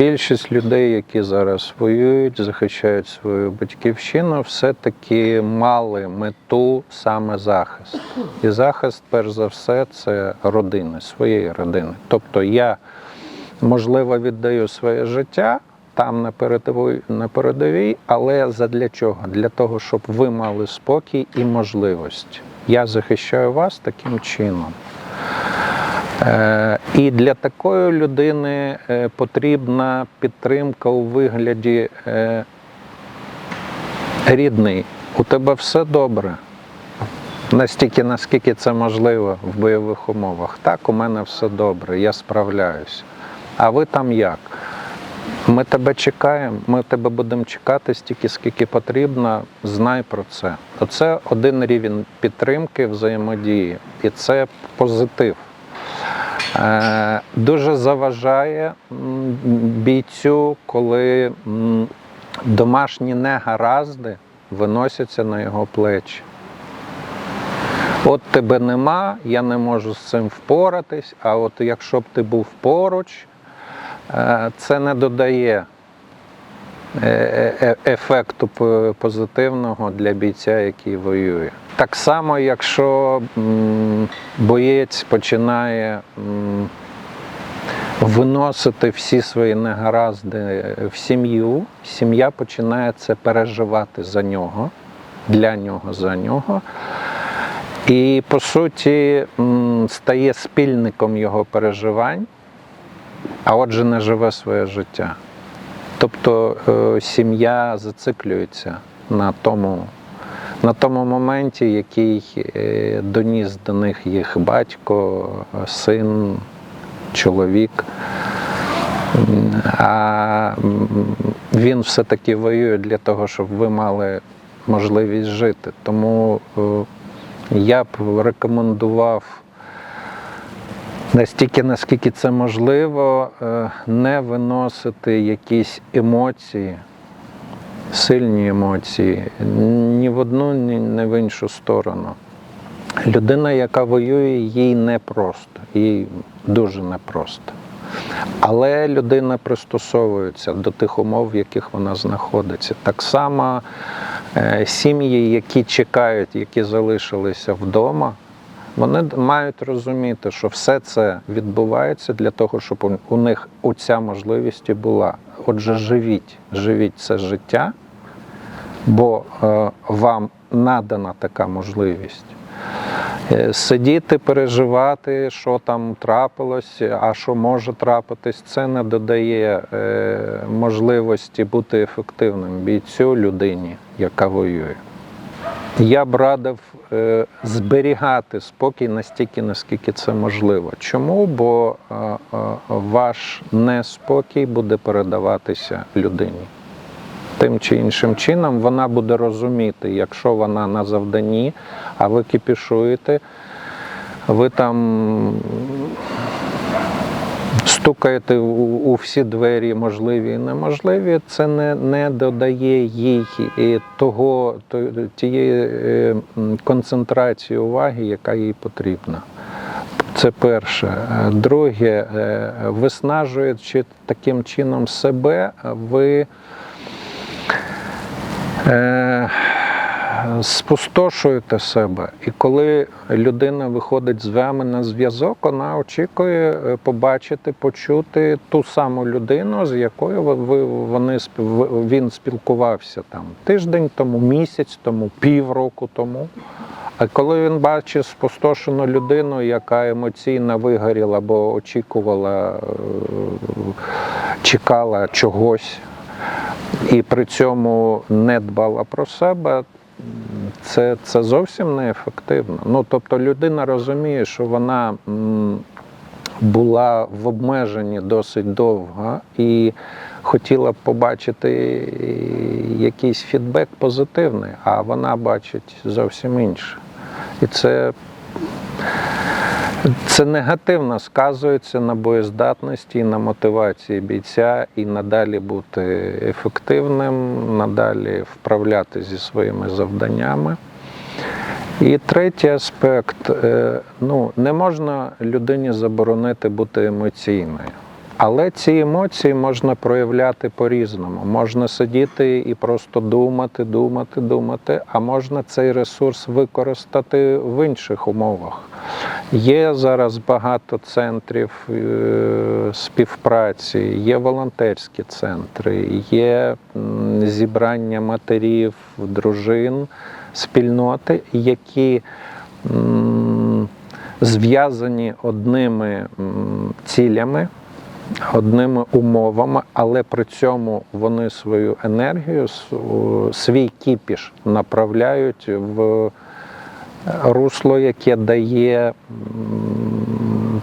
більшість людей, які зараз воюють, захищають свою батьківщину, все-таки мали мету саме захист. І захист, перш за все, це родини, своєї родини. Тобто я, можливо, віддаю своє життя там на передовій, на передовій, але задля чого? Для того, щоб ви мали спокій і можливості. Я захищаю вас таким чином. Е, І для такої людини е, потрібна підтримка у вигляді е, рідний. У тебе все добре. Настільки, наскільки це можливо в бойових умовах. Так, у мене все добре, я справляюсь. А ви там як? Ми тебе чекаємо, ми тебе будемо чекати стільки, скільки потрібно. Знай про це. Оце один рівень підтримки, взаємодії, і це позитив. Е, Дуже заважає бійцю, коли домашні негаразди виносяться на його плечі. От тебе нема, я не можу з цим впоратись, а от якщо б ти був поруч, е, це не додає ефекту позитивного для бійця, який воює. Так само, якщо боєць починає виносити всі свої негаразди в сім'ю, сім'я починає це переживати за нього, для нього, за нього. І по суті стає спільником його переживань, а отже, не живе своє життя. Тобто е, сім'я зациклюється на тому, на тому моменті, який е, доніс до них їх батько, син, чоловік. А він все-таки воює для того, щоб ви мали можливість жити. Тому е, я б рекомендував настільки, наскільки це можливо, е, не виносити якісь емоції, сильні емоції ні в одну, ні в іншу сторону. Людина, яка воює, їй непросто, їй дуже непросто. Але людина пристосовується до тих умов, в яких вона знаходиться. Так само е, сім'ї, які чекають, які залишилися вдома, вони мають розуміти, що все це відбувається для того, щоб у- них оця можливість і була. Отже, живіть, живіть це життя, бо е, вам надана така можливість. Е, Сидіти, переживати, що там трапилось, а що може трапитись, це не додає е, можливості бути ефективним бійцю людині, яка воює. Я б радив е, зберігати спокій настільки, наскільки це можливо. Чому? Бо е, е, ваш неспокій буде передаватися людині. Тим чи іншим чином вона буде розуміти, якщо вона на завданні, а ви кіпішуєте, ви там стукаєте у, у всі двері, можливі і неможливі, це не, не додає їй того, то- тієї е, концентрації уваги, яка їй потрібна. Це перше. Друге, е, виснажуючи таким чином себе, ви е, спустошуєте себе. І коли людина виходить з вами на зв'язок, вона очікує е, побачити, почути ту саму людину, з якою ви, вони, він спілкувався там тиждень тому, місяць тому, півроку тому. А коли він бачить спустошену людину, яка емоційно вигоріла або очікувала, е, чекала чогось, і при цьому не дбала про себе, це, це зовсім неефективно. Ну, тобто людина розуміє, що вона була в обмеженні досить довго і хотіла б побачити якийсь фідбек позитивний, а вона бачить зовсім інше. І це це негативно сказується на боєздатності на мотивації бійця і надалі бути ефективним, надалі вправляти зі своїми завданнями. І третій аспект: е, ну, не можна людині заборонити бути емоційною. Але ці емоції можна проявляти по-різному. Можна сидіти і просто думати, думати, думати, а можна цей ресурс використати в інших умовах. Є зараз багато центрів е, співпраці, є волонтерські центри, є зібрання матерів, дружин, спільноти, які зв'язані одними цілями, одними умовами, але при цьому вони свою енергію, свій кіпіш направляють в русло, яке дає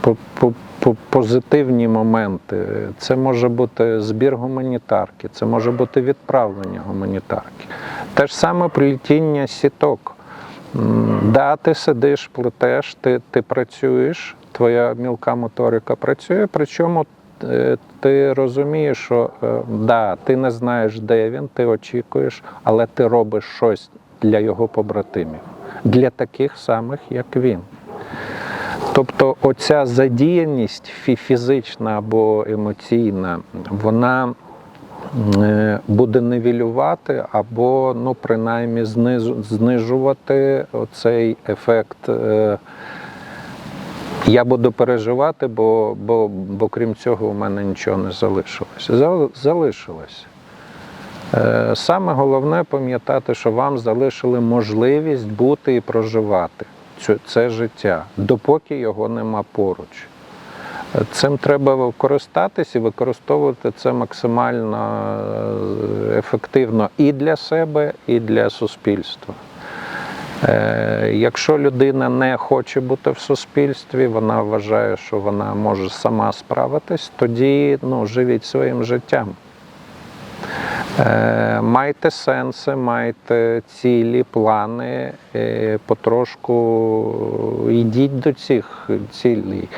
по- по- по- позитивні моменти. Це може бути збір гуманітарки, це може бути відправлення гуманітарки. Те ж саме плетіння сіток. Да, ти сидиш, плетеш, ти, ти працюєш, твоя мілка моторика працює, причому е, ти розумієш, що е, да, ти не знаєш, де він, ти очікуєш, але ти робиш щось для його побратимів, для таких самих, як він. Тобто оця задіяність фізична або емоційна, вона е, буде нивелювати або, ну, принаймні, знижувати оцей ефект. Я буду переживати, бо, бо, бо крім цього у мене нічого не залишилося. Зал- Залишилось. Е, Саме головне пам'ятати, що вам залишили можливість бути і проживати цю- це життя, допоки його нема поруч. Е, Цим треба користатись і використовувати це максимально е, ефективно і для себе, і для суспільства. Е, Якщо людина не хоче бути в суспільстві, вона вважає, що вона може сама справитись, тоді ну, живіть своїм життям. Е, Майте сенси, майте цілі, плани, е, потрошку йдіть до цих цілей.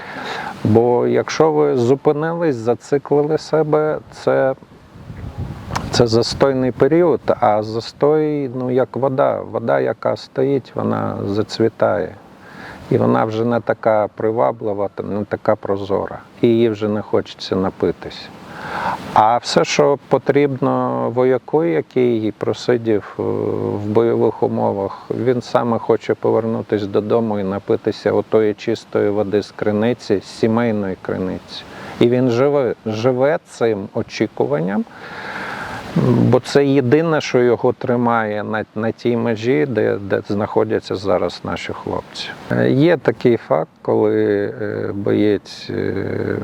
Бо якщо ви зупинились, зациклили себе, це, це застойний період, а застой, ну як вода. Вода, яка стоїть, вона зацвітає. І вона вже не така приваблива, не така прозора. І її вже не хочеться напитись. А все, що потрібно вояку, який просидів е, в бойових умовах, він саме хоче повернутися додому і напитися отої чистої води з криниці, з сімейної криниці. І він живе, живе цим очікуванням, бо це єдине, що його тримає на, на тій межі, де, де знаходяться зараз наші хлопці. Е, Є такий факт, коли е, боєць. е,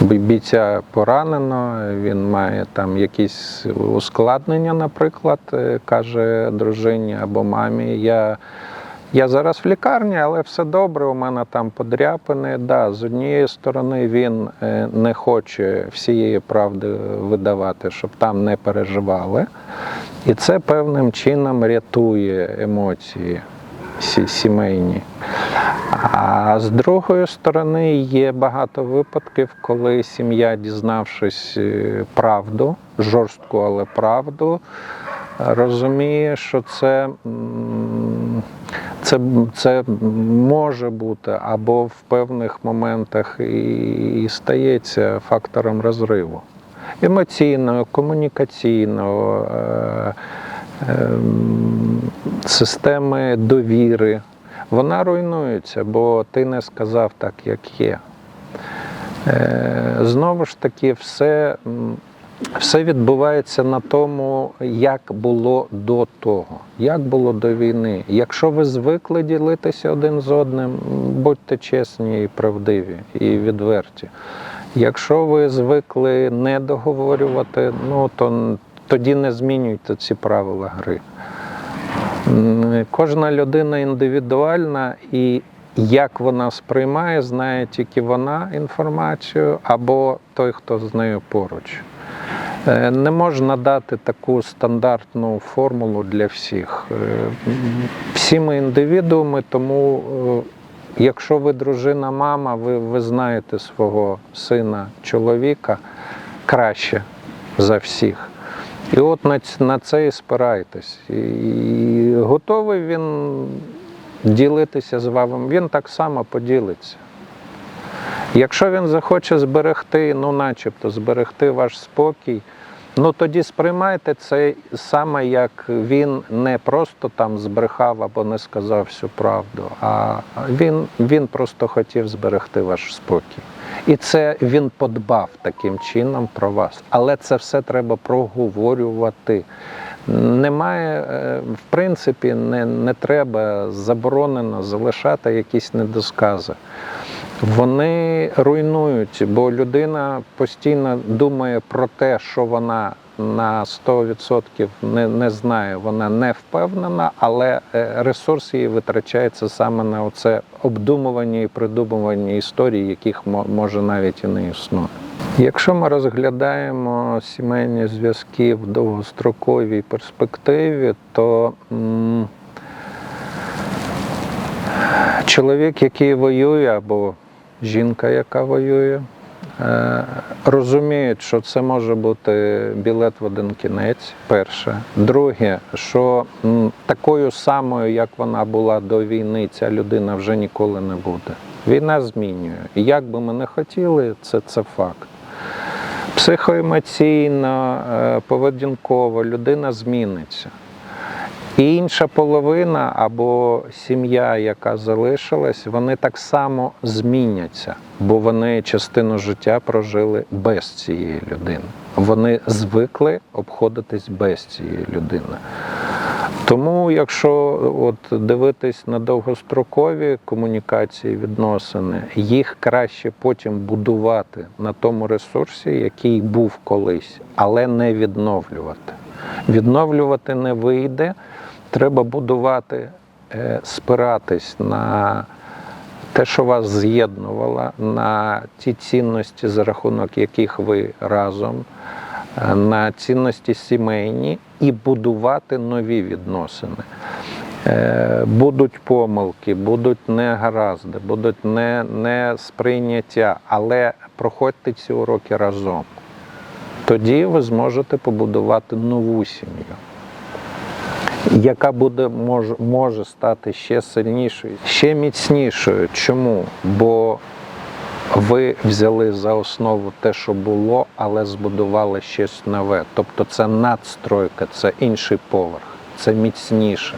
Бійця поранено, він має там якісь ускладнення, наприклад, каже дружині або мамі. Я, я зараз в лікарні, але все добре, у мене там подряпини. Да, з однієї сторони він е, не хоче всієї правди видавати, щоб там не переживали. І це певним чином рятує емоції сімейні. А з другої сторони, є багато випадків, коли сім'я, дізнавшись е, правду, жорстку, але правду, розуміє, що це, це, це може бути або в певних моментах і, і стається фактором розриву. Емоційного, комунікаційного, е, ем, системи довіри. Вона руйнується, бо ти не сказав так, як є. Е, Знову ж таки, все, все відбувається на тому, як було до того, як було до війни. Якщо ви звикли ділитися один з одним, будьте чесні і правдиві і відверті. Якщо ви звикли не договорювати, ну то тоді не змінюйте ці правила гри. Кожна людина індивідуальна і як вона сприймає, знає тільки вона інформацію або той, хто з нею поруч. Е, Не можна дати таку стандартну формулу для всіх. Е, Всі ми індивідууми, тому е, якщо ви дружина, мама, ви, ви знаєте свого сина, чоловіка краще за всіх. І от на, на це і спирайтесь. І готовий він ділитися з вами, він так само поділиться. Якщо він захоче зберегти, ну начебто зберегти ваш спокій, ну тоді сприймайте це саме як він не просто там збрехав або не сказав всю правду, а він, він просто хотів зберегти ваш спокій. І це він подбав таким чином про вас. Але це все треба проговорювати. Немає, е, в принципі, не, не треба заборонено залишати якісь недоскази. Вони руйнують, бо людина постійно думає про те, що вона на 100% не, не знає, вона не впевнена, але е, ресурс її витрачається саме на оце обдумування і придумування історій, яких може навіть і не існує. Якщо ми розглядаємо сімейні зв'язки в довгостроковій перспективі, то м, чоловік, який воює, або жінка, яка воює, е, розуміють, що це може бути білет в один кінець. Перше. Друге, що такою самою, як вона була до війни, ця людина вже ніколи не буде. Війна змінює. І як би ми не хотіли, це, це факт. Психоемоційно, е, поведінково людина зміниться. І інша половина або сім'я, яка залишилась, вони так само зміняться, бо вони частину життя прожили без цієї людини. Вони звикли обходитись без цієї людини. Тому, якщо от дивитись на довгострокові комунікації, відносини, їх краще потім будувати на тому ресурсі, який був колись, але не відновлювати. Відновлювати не вийде, треба будувати, е, спиратись на те, що вас з'єднувало, на ті цінності, за рахунок яких ви разом, е, на цінності сімейні і будувати нові відносини. Е, Будуть помилки, будуть негаразди, будуть не, не сприйняття, але проходьте ці уроки разом. Тоді ви зможете побудувати нову сім'ю, яка буде може, може стати ще сильнішою, ще міцнішою. Чому? Бо ви взяли за основу те, що було, але збудували щось нове. Тобто це надстройка, це інший поверх, це міцніше.